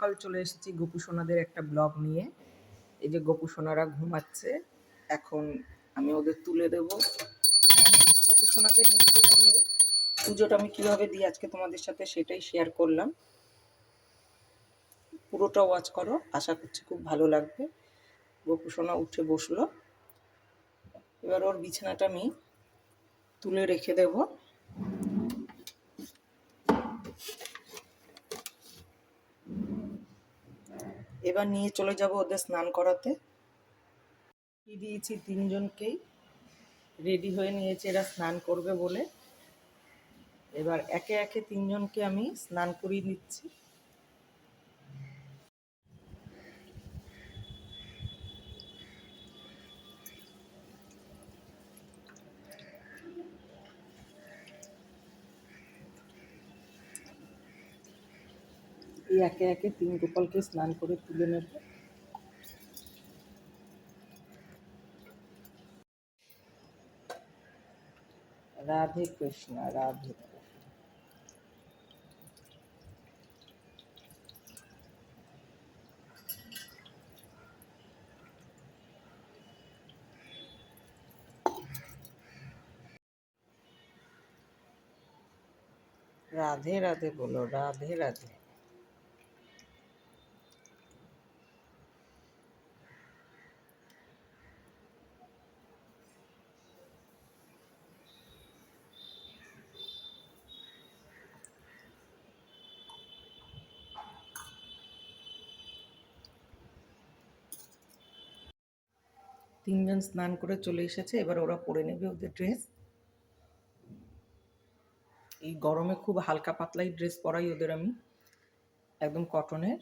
সকাল চলে এসেছি গোপু সোনাদের একটা ব্লগ নিয়ে। এই যে গোপু সোনারা ঘুমাচ্ছে, এখন আমি ওদের তুলে দেব। গোপু সোনাদের নিত্যদিনের পুজোটা আমি কীভাবে দিই আজকে তোমাদের সাথে সেটাই শেয়ার করলাম। পুরোটা ওয়াচ করো, আশা করছি খুব ভালো লাগবে। গোপু সোনা উঠে বসল। এবার ওর বিছানাটা আমি তুলে রেখে দেবো। এবার নিয়ে চলে যাব ওদের স্নান করাতে। দিয়েছি তিনজনকেই। রেডি হয়ে নিয়েছে এরা স্নান করবে বলে। এবার একে একে তিনজনকে আমি স্নান করিয়ে নিচ্ছি। একে একে তিন গোপালকে স্নান করে তুলে নেব। রাধে কৃষ্ণ, রাধে রাধে রাধে বলো, রাধে রাধে। তিনজন স্নান করে চলে এসেছে, এবার ওরা পরে নেবে ওদের ড্রেস এই গরমে খুব হালকা পাতলাই ড্রেস পরাই ওদের আমি, একদম কটনের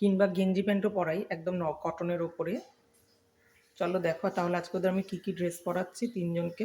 কিংবা গেঞ্জি প্যান্টও পরাই, একদম কটনের ওপরে। চলো দেখো তাহলে আজকে ওদের আমি কী কী ড্রেস পরাচ্ছি তিনজনকে।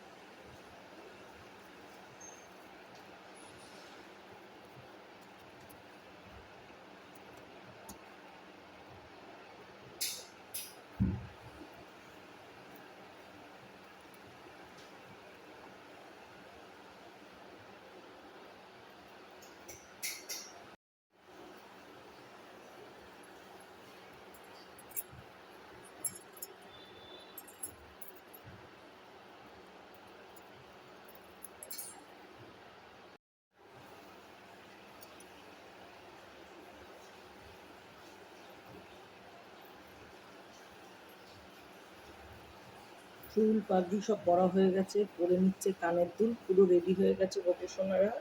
ফুল পাগড়ি সব পরা হয়ে গেছে, পরে নিচ্ছে কানের দুল, পুরো রেডি হয়ে গেছে গোপসোনারা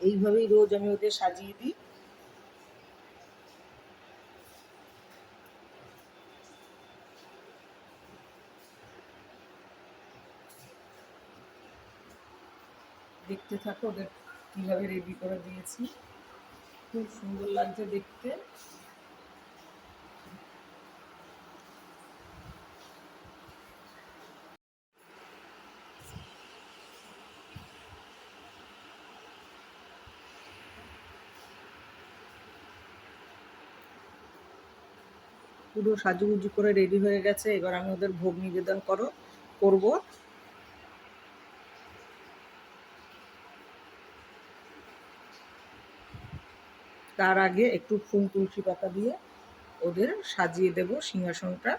এইভাবেই রোজ আমি ওদের সাজিয়ে দিই। দেখতে থাকো ওদের কীভাবে রেডি করে দিয়েছি। খুব সুন্দর লাগছে দেখতে। পুরো সাজুগুজু করে রেডি হয়ে গেছে। এবার আমি ওদের ভোগ নিবেদন করো, করব। তার আগে একটু ফুল তুলসী পাতা দিয়ে ওদের সাজিয়ে দেব সিংহাসনটা।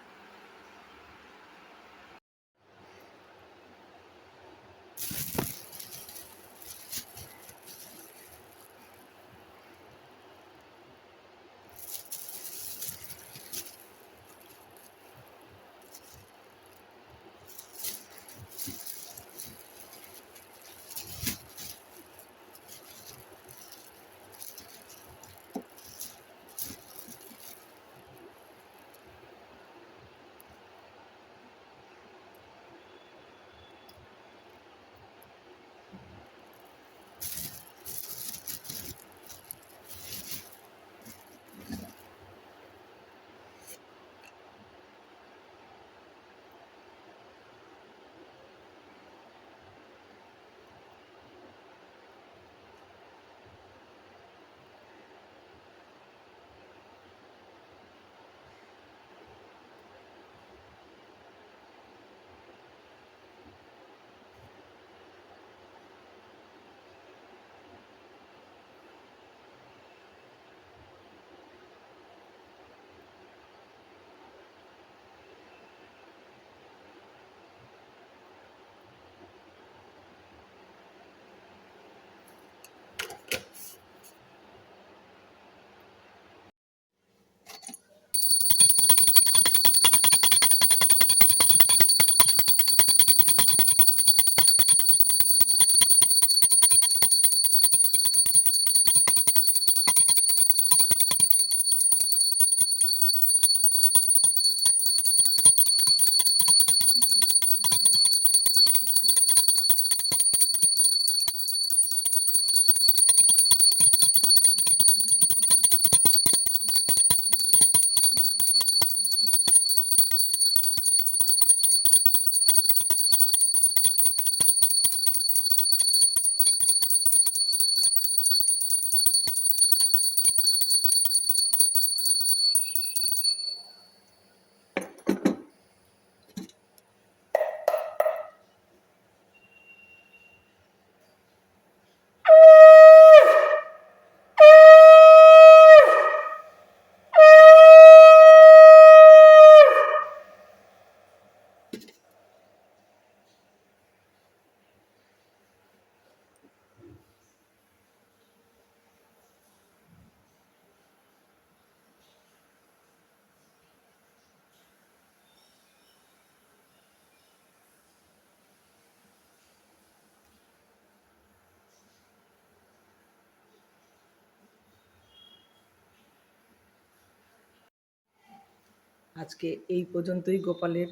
আজকে এই পর্যন্তই গোপালের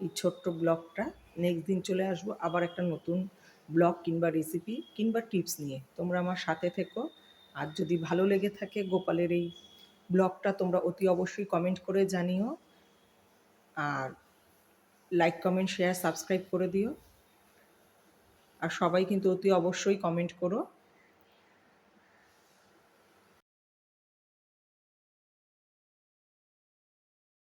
এই ছোট্ট ব্লগটা। নেক্সট দিন চলে আসব আবার একটা নতুন ব্লগ কিংবা রেসিপি কিংবা টিপস নিয়ে। তোমরা আমার সাথে থেকো। আর যদি ভালো লেগে থাকে গোপালের এই ব্লগটা, তোমরা অতি অবশ্যই কমেন্ট করে জানিও। আর লাইক কমেন্ট শেয়ার সাবস্ক্রাইব করে দিও। আর সবাই কিন্তু অতি অবশ্যই কমেন্ট করো।